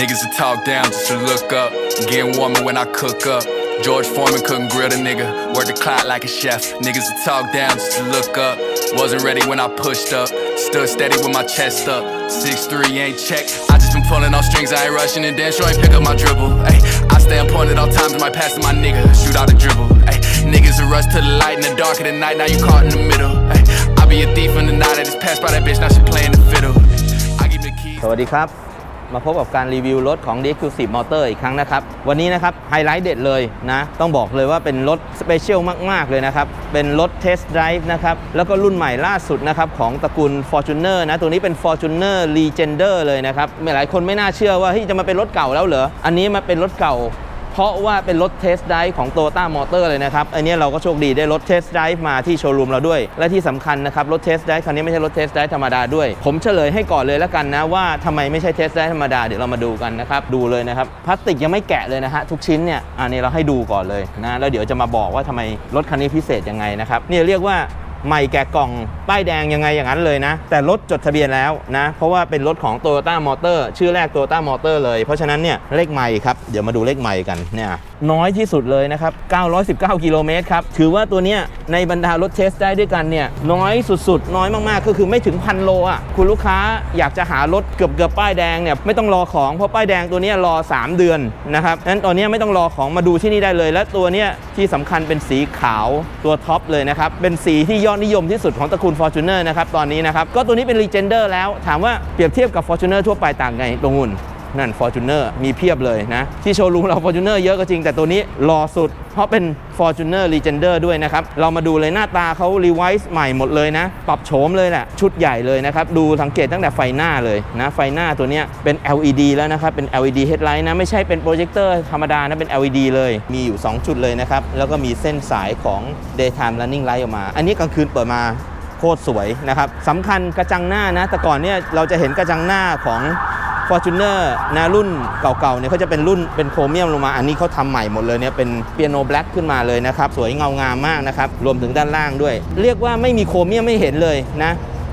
Niggas that talk down just to look up. Getting warmer when I cook up. George Foreman couldn't grill the nigga. Work the clock like a chef. Niggas that talk down just to look up. Wasn't ready when I pushed up. Stood steady with my chest up. 6'3 ain't check. I just been pulling off strings. I ain't rushing and then sure ain't pick up my dribble. Ay, I stay on point at all times. Might pass to my nigga. Shoot out a dribble. Ay, niggas a rush to the light in the dark of the night. Now you caught in the middle. Ay, I be a thief in the night. I just passed by that bitch. Now she playing the fiddle. I give the keys. สวัสดีครับ มาพบกับการรีวิวรถของ DQ10 Motor อีกครั้งนะครับ วันนี้นะครับไฮไลท์เด็ดเลยนะ ต้องบอกเลยว่าเป็นรถสเปเชียลมาก ๆ เลยนะครับ เป็นรถเทสต์ไดฟ์นะครับ แล้วก็รุ่นใหม่ล่าสุดนะครับ ของตระกูล Fortuner นะ ตัวนี้เป็น Fortuner Legender เลยนะครับหลายคนไม่น่าเชื่อว่าเฮ้ยจะมาเป็นรถเก่าแล้วเหรอ อันนี้มาเป็นรถเก่า เพราะว่าเป็นรถเทสได v e ของ t o y o t a Motor เลยนะครับ อันนี้เราก็โชคดีได้รถเทสได v e มาที่โชว์รูมเราด้วย และที่สำคัญนะครับ รถเทสได v e คันนี้ไม่ใช่รถเทสได v e ธรรมดาด้วย ผมเฉลยให้ก่อนเลยแล้วกันนะว่าทำไมไม่ใช่เทสได v e ธรรมดา เดี๋ยวเรามาดูกันนะครับ ดูเลยนะครับ พลาสติกยังไม่แกะเลยนะฮะ ทุกชิ้นเนี่ยอันนี้เราให้ดูก่อนเลยนะแล้วเดี๋ยวจะมาบอกว่าทำไมรถคันนี้พิเศษยังไงนะครับเนี่ยเรียกว่า ใหม่แกะกล่องป้ายแดงยังไงอย่างนั้นเลยนะ แต่รถจดทะเบียนแล้วนะ เพราะว่าเป็นรถของ Toyota Motor ชื่อแรก Toyota Motor เลย เพราะฉะนั้นเนี่ยเลขใหม่ครับ เดี๋ยวมาดูเลขใหม่กันเนี่ยน้อยที่สุดเลยนะครับ 919 กิโลเมตรครับ ถือว่าตัวเนี้ยในบรรดารถเทสได้ด้วยกันเนี่ยน้อยสุดๆ น้อยมากๆ ก็คือไม่ถึงพันโลอะคุณลูกค้าอยากจะหารถเกือบเกือบๆป้ายแดงเนี่ยไม่ต้องรอของเพราะป้ายแดงตัวนี้รอ 3 เดือนนะครับนั้นตอนนี้ไม่ต้องรอของมาดูที่นี่ได้เลย และตัวเนี้ยที่สำคัญเป็นสีขาวตัวท็อปเลยนะครับเป็นสีที่ยอดนิยมที่สุดของตระกูล Fortuner นะครับตอนนี้นะครับก็ตัวนี้เป็น Legender แล้วถามว่าเปรียบเทียบกับ Fortuner ทั่วไปต่างไงตรงนู้น นั่น Fortuner มีเพียบเลยนะ ที่โชว์รูมเรา Fortuner เยอะก็จริงแต่ตัวนี้รอสุด เพราะเป็น Fortuner Legender ด้วยนะครับ เรามาดูเลยหน้าตาเขา revise ใหม่หมดเลยนะ ปรับโฉมเลยแหละชุดใหญ่เลยนะครับ ดูสังเกตตั้งแต่ไฟหน้าเลยนะ ไฟหน้าตัวนี้เป็น LED แล้วนะครับ เป็น LED headlight นะไม่ใช่เป็นโปรเจคเตอร์ธรรมดานะเป็น LED เลยมีอยู่2ชุดเลยนะครับแล้วก็มีเส้นสายของ daytime running light ออกมา อันนี้กลางคืนเปิดมาโคตรสวยนะครับสำคัญกระจังหน้านะ แต่ก่อนเนี่ยเราจะเห็นกระจังหน้าของ Fortuner นะรุ่นเก่าๆเนี่ยเขาจะเป็นรุ่นเป็นโครเมียมลงมา อันนี้เขาทำใหม่หมดเลยเนี่ยเป็นเปียโนแบล็กขึ้นมาเลยนะครับ สวยเงางามมากนะครับ รวมถึงด้านล่างด้วย เรียกว่าไม่มีโครเมียมไม่เห็นเลยนะ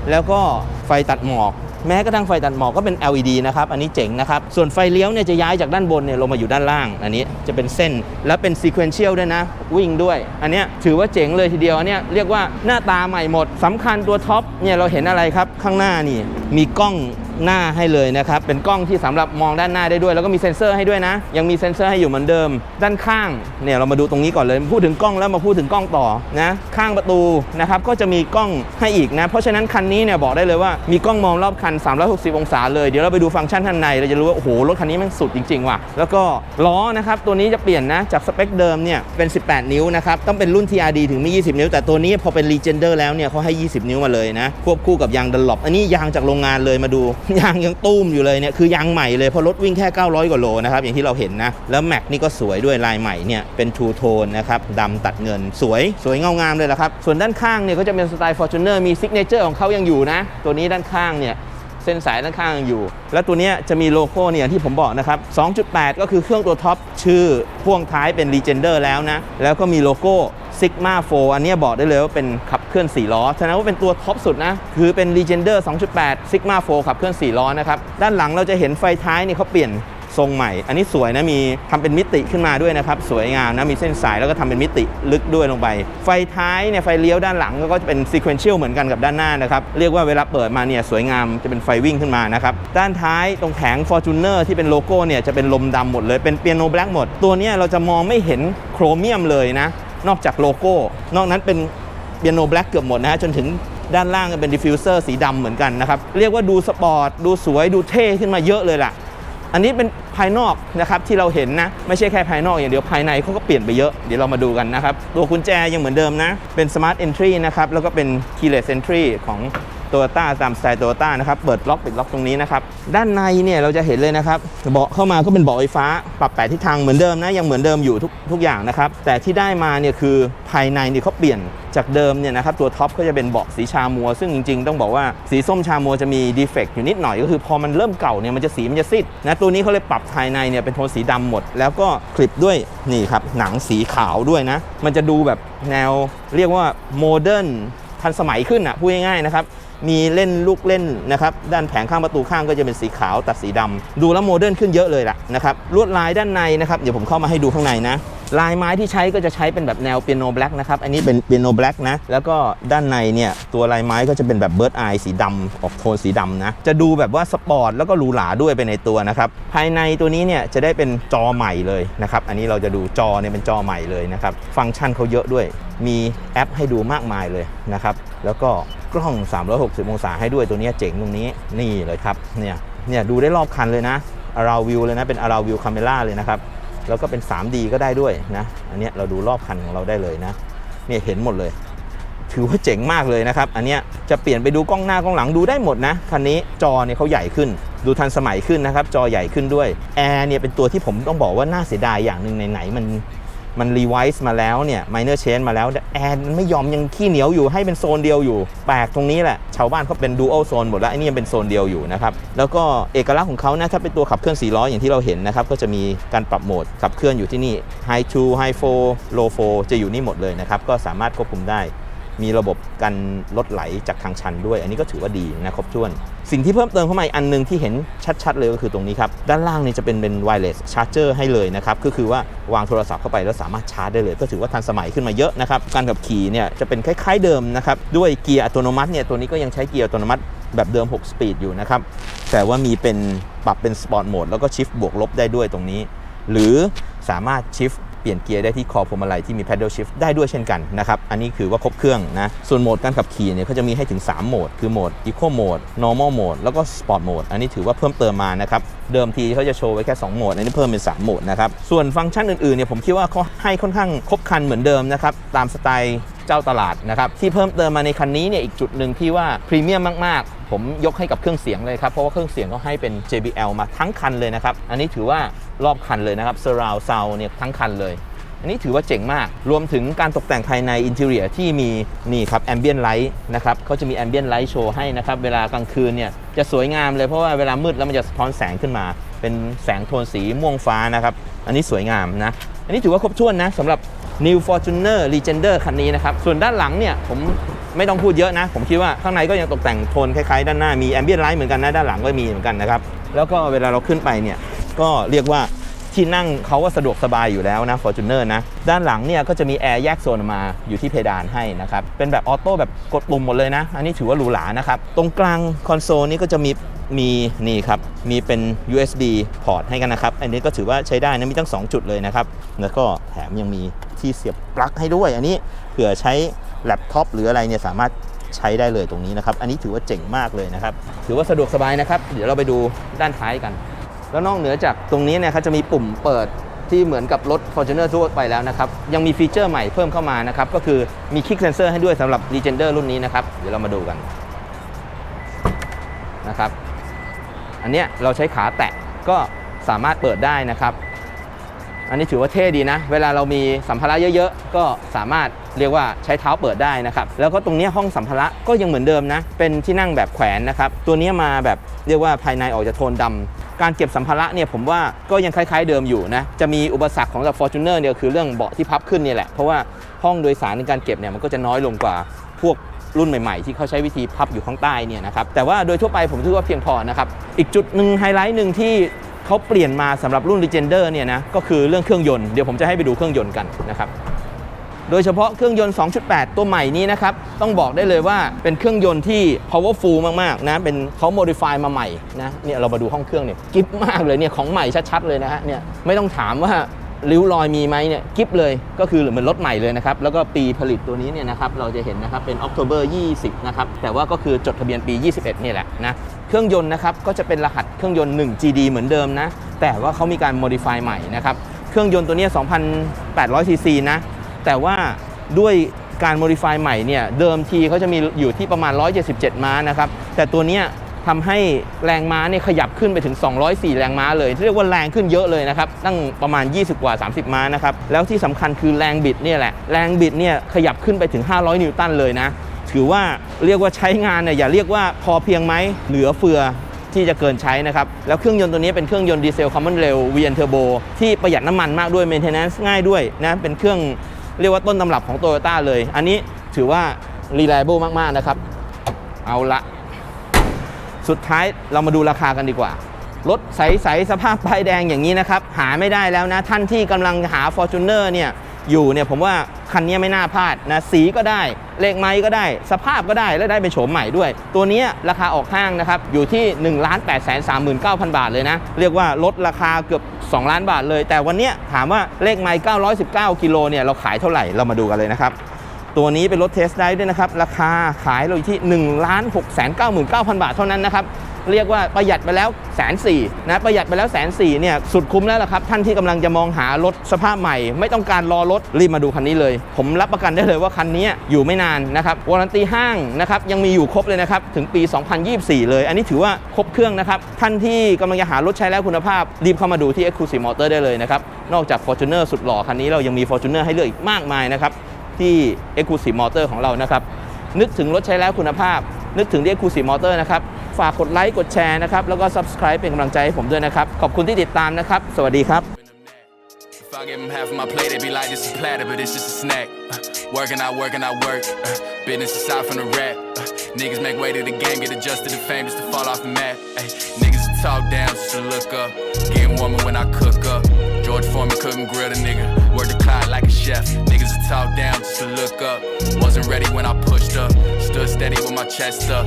แล้วก็ไฟตัดหมอกแม้กระทั่งไฟตัดหมอกก็เป็น LED นะครับ อันนี้เจ๋งนะครับ ส่วนไฟเลี้ยวเนี่ยจะย้ายจากด้านบนเนี่ยลงมาอยู่ด้านล่าง อันนี้จะเป็นเส้น แล้วเป็น sequential ด้วยนะ วิ่งด้วย อันนี้ถือว่าเจ๋งเลยทีเดียว อันนี้เรียกว่าหน้าตาใหม่หมดสำคัญตัวท็อปเนี่ยเราเห็นอะไรครับ ข้างหน้านี่ มีกล้อง หน้าให้เลยนะครับ เป็นกล้องที่สำหรับมองด้านหน้าได้ด้วย แล้วก็มีเซ็นเซอร์ให้ด้วยนะ ยังมีเซ็นเซอร์ให้อยู่เหมือนเดิม ด้านข้างเนี่ยเรามาดูตรงนี้ก่อนเลย พูดถึงกล้องแล้วมาพูดถึงกล้องต่อนะข้างประตูนะครับก็จะมีกล้องให้อีกนะ เพราะฉะนั้นคันนี้เนี่ยบอกได้เลยว่ามีกล้องมองรอบคัน 360 องศาเลย เดี๋ยวเราไปดูฟังก์ชันข้างในเราจะรู้ว่าโอ้โหรถคันนี้มันสุดจริงๆว่ะ แล้วก็ล้อนะครับตัวนี้จะเปลี่ยนนะจากสเปคเดิมเนี่ยเป็น 18 นิ้วนะครับต้องเป็นรุ่น TRD ถึงมี 20 นิ้ว แต่ตัวนี้พอเป็น Legender แล้วเนี่ยเขาให้ 20 นิ้วมาเลยนะควบคู่กับยางดันหลบอันนี้ยางจากโรงงานเลยมาดูยางยังตุ้มอยู่เลยเนี่ยคือยางใหม่เลยเพราะรถวิ่งแค่ 900 กว่าโลนะครับอย่างที่เราเห็นนะแล้วแม็กนี่ก็สวยด้วยลายใหม่เนี่ยเป็นทูโทนนะครับดำตัดเงินสวยสวยเงางามเลยละครับส่วนด้านข้างเนี่ยก็จะเป็นสไตล์ Fortuner มีซิกเนเจอร์ของเขายังอยู่นะ ตัวนี้ด้านข้างเนี่ยเส้นสายด้านข้างอยู่ แล้วตัวนี้จะมีโลโก้เนี่ยที่ผมบอกนะครับ 2.8 ก็คือเครื่องตัวท็อปชื่อพ่วงท้ายเป็น Legender แล้วนะ แล้วก็มีโลโก้ Sigma 4 อันนี้บอกได้เลยว่าเป็นขับเคลื่อน 4 ล้อแสดงว่าเป็นตัวท็อปสุดนะ คือเป็น Legender 2.8 Sigma 4 ขับเคลื่อน 4 ล้อนะครับ ด้านหลังเราจะเห็นไฟท้ายนี่เขาเปลี่ยนทรงใหม่ อันนี้สวยนะ มีทำเป็นมิติขึ้นมาด้วยนะครับ สวยงามนะ มีเส้นสายแล้วก็ทำเป็นมิติลึกด้วยลงไป ไฟท้ายเนี่ยไฟเลี้ยวด้านหลังก็จะเป็น sequential เหมือนกันกับด้านหน้านะครับ เรียกว่าเวลาเปิดมาเนี่ยสวยงามจะเป็นไฟวิ่งขึ้นมานะครับ ด้านท้ายตรงแผง Fortuner ที่เป็นโลโก้เนี่ยจะเป็นลมดำหมดเลย เป็นเปียโนแบล็กหมด ตัวนี้เราจะมองไม่เห็นโครเมียมเลยนะ นอกจากโลโก้ นอกนั้นเป็นเปียโนแบล็กเกือบหมดนะฮะจนถึงด้านล่างก็เป็นดิฟฟิวเซอร์สีดำเหมือนกันนะครับ เรียกว่าดูสปอร์ต ดูสวยดูเท่ขึ้นมาเยอะเลยล่ะ อันนี้เป็นภายนอกนะครับที่เราเห็นนะ ไม่ใช่แค่ภายนอกอย่างเดียวภายในเขาก็เปลี่ยนไปเยอะเดี๋ยวเรามาดูกันนะครับ ตัวกุญแจยังเหมือนเดิมนะ เป็น Smart Entry นะครับแล้วก็เป็น Keyless Entry ของ โตโยต้าตามสไตล์โตโยต้านะครับ เปิดล็อกปิดล็อกตรงนี้นะครับ ด้านในเนี่ยเราจะเห็นเลยนะครับ เบาะเข้ามาก็เป็นเบาะไฟฟ้า ปรับแปดทิศทางเหมือนเดิมนะ ยังเหมือนเดิมอยู่ทุกทุกอย่างนะครับ แต่ที่ได้มาเนี่ยคือภายในเนี่ยเขาเปลี่ยนจากเดิมเนี่ยนะครับตัวท็อปก็จะเป็นเบาะสีชามัว ซึ่งจริงๆ ต้องบอกว่าสีส้มชามัวจะมีดีเฟกต์อยู่นิดหน่อยก็คือพอมันเริ่มเก่าเนี่ยมันจะสีมันจะซีดนะตัวนี้เขาเลยปรับภายในเนี่ยเป็นโทนสีดำหมด แล้วก็คลิปด้วยนี่ครับหนังสีขาวด้วยนะ มันจะดูแบบแนวเรียกว่าโมเดิร์นทันสมัยขึ้นอะพูดง่ายๆนะครับ มีเล่นลูกเล่นนะครับด้านแผงข้างประตูข้างก็จะเป็นสีขาวตัดสีดำดูแล้วโมเดิร์นขึ้นเยอะเลยล่ะนะครับลวดลายด้านในนะครับเดี๋ยวผมเข้ามาให้ดูข้างในนะลายไม้ที่ใช้ก็จะใช้เป็นแบบแนวเปียโนแบล็กนะครับ อันนี้เป็นเปียโนแบล็กนะ แล้วก็ด้านในเนี่ยตัวลายไม้ก็จะเป็นแบบเบิร์ดไอสีดำออกโทนสีดำนะ จะดูแบบว่าสปอร์ตแล้วก็หรูหราด้วยไปในตัวนะครับ ภายในตัวนี้เนี่ยจะได้เป็นจอใหม่เลยนะครับ อันนี้เราจะดูจอเนี่ยเป็นจอใหม่เลยนะครับ ฟังก์ชันเขาเยอะด้วย มีแอปให้ดูมากมายเลยนะครับ แล้วก็ กล้อง 360 องศาให้ด้วยตัวนี้เจ๋งตรงนี้นี่เลยครับเนี่ยเนี่ยดูได้รอบคันเลยนะ around view เลยนะเป็น around view camera เลยนะครับแล้วก็เป็น 3D ก็ได้ด้วยนะอันเนี้ยเราดูรอบคันของเราได้เลยนะเนี่ยเห็นหมดเลย ถือว่าเจ๋งมากเลยนะครับ อันเนี้ยจะเปลี่ยนไปดูกล้องหน้ากล้องหลังดูได้หมดนะคันนี้จอเนี่ยเขาใหญ่ขึ้น ดูทันสมัยขึ้นนะครับ จอใหญ่ขึ้นด้วยแอร์เนี่ยเป็นตัวที่ผมต้องบอกว่าน่าเสียดายอย่างหนึ่งไหนๆมัน มันรีไวซ์มาแล้วเนี่ยไมเนอร์เชนมาแล้วแอร์มันไม่ยอมยังขี้เหนียวอยู่ให้เป็นโซนเดียวอยู่ แปลกตรงนี้แหละ ชาวบ้านเขาเป็นดูอัลโซนหมดแล้วไอ้นี่ยังเป็นโซนเดียวอยู่นะครับ แล้วก็เอกลักษณ์ของเขานะถ้าเป็นตัวขับเคลื่อน4ล้ออย่างที่เราเห็นนะครับ ก็จะมีการปรับโหมดขับเคลื่อนอยู่ที่นี่ high 2 high 4 low 4 จะอยู่นี่หมดเลยนะครับ ก็สามารถควบคุมได้ มีระบบกันรถไหลจากทางชันด้วย อันนี้ก็ถือว่าดีนะครบถ้วน สิ่งที่เพิ่มเติมเข้ามาอีกอันหนึงที่เห็นชัดๆเลยก็คือตรงนี้ครับ ด้านล่างนี่จะเป็นเป็น wireless charger ให้เลยนะครับ ก็คือว่าวางโทรศัพท์เข้าไปแล้วสามารถชาร์จได้เลย ก็ถือว่าทันสมัยขึ้นมาเยอะนะครับ การขับขี่เนี่ยจะเป็นคล้ายๆเดิมนะครับ ด้วยเกียร์อัตโนมัติเนี่ยตัวนี้ก็ยังใช้เกียร์อัตโนมัติแบบเดิม 6 สปีดอยู่นะครับ แต่ว่ามีเป็นปรับเป็นสปอร์ตโหมดแล้วก็ชิฟบวกลบได้ด้วยตรงนี้ หรือสามารถชิฟ เปลี่ยนเกียร์ได้ที่คอพวงมาลัยที่มี paddle shift ได้ด้วยเช่นกันนะครับ อันนี้คือว่าครบเครื่องนะ ส่วนโหมดการขับขี่เนี่ยเขาจะมีให้ถึง 3 โหมด คือโหมด eco mode normal mode แล้วก็ sport mode อันนี้ถือว่าเพิ่มเติมมานะครับ เดิมทีเขาจะโชว์ไว้แค่ 2 โหมด อันนี้เพิ่มเป็น 3 โหมดนะครับ ส่วนฟังก์ชันอื่นๆเนี่ยผมคิดว่าเขาให้ค่อนข้างครบครันเหมือนเดิมนะครับ ตามสไตล์ เจ้าตลาดนะครับที่เพิ่มเติมมาในคันนี้เนี่ยอีกจุดหนึ่งที่ว่าพรีเมียมมากๆ ผมยกให้กับเครื่องเสียงเลยครับ เพราะว่าเครื่องเสียงเขาให้เป็น JBL มาทั้งคันเลยนะครับ อันนี้ถือว่ารอบคันเลยนะครับ surround sound เนี่ยทั้งคันเลย อันนี้ถือว่าเจ๋งมาก รวมถึงการตกแต่งภายในอินเท i รียที่มีนี่ครับแอมเบียนไลท์นะครับเขาจะมีแอมเบียนไลท์โชว์ให้นะครับเวลากลางคืนเนี่ยจะสวยงามเลยเพราะว่าเวลามืดแล้วมันจะสะท้อนแสงขึ้นมา เป็นแสงโทนสีม่วงฟ้านะครับอันนี้สวยงามนะอันนี้ถือว่าครบถ้วนนะสำหรับ New Fortuner Legender คันนี้นะครับ ส่วนด้านหลังเนี่ยผมไม่ต้องพูดเยอะนะ ผมคิดว่าข้างในก็ยังตกแต่งโทนคล้ายๆ ด้านหน้ามีแอมเบียนไลท์เหมือนกันนะด้านหลังก็มีเหมือนกันนะครับ แล้วก็เวลาเราขึ้นไปเนี่ยก็เรียกว่าที่นั่งเขาก็สะดวกสบายอยู่แล้วนะ Fortuner นะ ด้านหลังเนี่ยก็จะมีแอร์แยกโซนมาอยู่ที่เพดานให้นะครับ เป็นแบบออโต้แบบกดปุ่มหมดเลยนะ อันนี้ถือว่าหรูหรานะครับ ตรงกลางคอนโซลนี่ก็จะมี มีนี่ครับมีเป็น USB พอร์ตให้กันนะครับ อันนี้ก็ถือว่าใช้ได้นะมีทั้ง 2 จุดเลยนะครับ แล้วก็แถมยังมีที่เสียบปลั๊กให้ด้วย อันนี้เผื่อใช้แล็ปท็อปหรืออะไรเนี่ยสามารถใช้ได้เลยตรงนี้นะครับ อันนี้ถือว่าเจ๋งมากเลยนะครับ ถือว่าสะดวกสบายนะครับ เดี๋ยวเราไปดูด้านท้ายกัน แล้วนอกเหนือจากตรงนี้เนี่ยเขาจะมีปุ่มเปิดที่เหมือนกับรถ Fortuner ทั่วไปแล้วนะครับ ยังมีฟีเจอร์ใหม่เพิ่มเข้ามานะครับ ก็คือมี Kick Sensor ให้ด้วยสำหรับ Legender รุ่นนี้นะครับ เดี๋ยวเรามาดูกันนะครับ อันเนี้ยเราใช้ขาแตะก็สามารถเปิดได้นะครับ อันนี้ถือว่าเท่ดีนะ เวลาเรามีสัมภาระเยอะๆ ก็สามารถเรียกว่าใช้เท้าเปิดได้นะครับ แล้วก็ตรงนี้ห้องสัมภาระก็ยังเหมือนเดิมนะ เป็นที่นั่งแบบแขวนนะครับ ตัวนี้มาแบบเรียกว่าภายในออกจะโทนดำการเก็บสัมภาระเนี่ยผมว่าก็ยังคล้ายๆเดิมอยู่นะ จะมีอุปสรรคของจาก Fortuner เนี่ยคือเรื่องเบาะที่พับขึ้นนี่แหละ เพราะว่าห้องโดยสารในการเก็บเนี่ยมันก็จะน้อยลงกว่าพวก รุ่นใหม่ๆ ที่เขาใช้วิธีพับอยู่ข้างใต้เนี่ยนะครับแต่ว่าโดยทั่วไปผมถือว่าเพียงพอนะครับอีกจุดหนึ่งไฮไลท์หนึ่งที่เขาเปลี่ยนมาสำหรับรุ่น Legender เนี่ยนะก็คือเรื่องเครื่องยนต์เดี๋ยวผมจะให้ไปดูเครื่องยนต์กันนะครับโดยเฉพาะเครื่องยนต์ 2.8 ตัวใหม่นี้นะครับ ต้องบอกได้เลยว่าเป็นเครื่องยนต์ที่ powerful มาก ๆ นะ เป็นเขา modify มาใหม่นะ เนี่ยเรามาดูห้องเครื่องเนี่ย กิฟมากเลยเนี่ย ของใหม่ชัด ๆ เลยนะฮะ เนี่ย ไม่ต้องถามว่า ริ้วรอยมีไหมเนี่ยกิฟเลยก็คือเหมือนรถใหม่เลยนะครับ แล้วก็ปีผลิตตัวนี้เนี่ยนะครับเราจะเห็นนะครับเป็น October 20 นะครับ แต่ว่าก็คือจดทะเบียนปี 21 นี่แหละนะเครื่องยนต์นะครับก็จะเป็นรหัสเครื่องยนต์ 1 GD เหมือนเดิมนะ แต่ว่าเขามีการ modify ใหม่นะครับ เครื่องยนต์ตัวนี้ 2,800ซีซีนะ แต่ว่าด้วยการ modify ใหม่เนี่ยเดิมทีเขาจะมีอยู่ที่ประมาณ 177 ม้านะครับแต่ตัวเนี้ย ทำให้แรงม้าเนี่ยขยับขึ้นไปถึง 204 แรงม้าเลย เรียกว่าแรงขึ้นเยอะเลยนะครับ ตั้งประมาณ 20 กว่า 30 ม้านะครับ แล้วที่สำคัญคือแรงบิดเนี่ยแหละ แรงบิดเนี่ยขยับขึ้นไปถึง 500 นิวตันเลยนะ ถือว่าเรียกว่าใช้งานเนี่ยอย่าเรียกว่าพอเพียงไหมเหลือเฟือที่จะเกินใช้นะครับ แล้วเครื่องยนต์ตัวนี้เป็นเครื่องยนต์ดีเซลคอมมอนเรล VN Turbo ที่ประหยัดน้ำมันมากด้วย Maintenance ง่ายด้วยนะ เป็นเครื่องเรียกว่าต้นตำรับของ Toyota เลย อันนี้ถือว่า reliable มาก ๆ นะครับ เอาละ สุดท้ายเรามาดูราคากันดีกว่า รถใส ๆ สภาพป้ายแดงอย่างนี้นะครับ หาไม่ได้แล้วนะ ท่านที่กำลังหา f o r t u n e r เนี่ยอยู่เนี่ยผมว่าคันนี้ไม่น่าพลาดนะสีก็ได้ เลขไม้ก็ได้ สภาพก็ได้และได้เป็นโฉมใหม่ด้วย ตัวนี้ราคาออกห้างนะครับอยู่ที่1 8 3 9 0 0 0บาทเลยนะ เรียกว่าลดราคาเกือบ 2 ล้านบาทเลย แต่วันนี้ถามว่าเลขไม้919 กิโลเนี่ยเราขายเท่าไหร่เรามาดูกันเลยนะครับ ตัวนี้เป็นรถเทสได้ด้วยนะครับ ราคาขายเราอยู่ที่1 6 9 9 0 0 0บาทเท่านั้นนะครับ เรียกว่าประหยัดไปแล้วแสนสี่นะประหยัดไปแล้วแสนสี่เนี่ยสุดคุ้มแล้วล่ะครับ ท่านที่กำลังจะมองหารถสภาพใหม่ ไม่ต้องการรอรถรีบมาดูคันนี้เลย ผมรับประกันได้เลยว่าคันนี้อยู่ไม่นานนะครับวารันตีห้างนะครับยังมีอยู่ครบเลยนะครับถึงปี 2024 เลย อันนี้ถือว่าครบเครื่องนะครับท่านที่กำลังจะหารถใช้แล้วคุณภาพรีบเข้ามาดูที่ Exclusive Motor ได้เลยนะครับนอกจาก Fortuner สุดหล่อคันนี้เรายังมี Fortuner ให้เลือกอีกมากมายนะครับ ที่ e c l u s i v e Motor ของเรานะครับ นึกถึงรถใช้แล้วคุณภาพ นึกถึงที่ e c l u s i v e Motor นะครับ ฝากกดไลค์กดแชร์นะครับ แล้วก็ Subscribe เป็นกำลังใจให้ผมด้วยนะครับ ขอบคุณที่ติดตามนะครับ สวัสดีครับ If I give them half of my plate, they be like, this is platter, but it's just a snack. Uh, working, I work, and I work. Uh, business aside from the rap. Niggas make way to the game, get adjusted to fame just to fall off the map. Ay, niggas talk down just to look up. Getting warmer when I cook up. George Foreman couldn't grill the nigga. Work the clock like a chef. Niggas talk down just to look up. Wasn't ready when I pushed up. Stood steady with my chest up.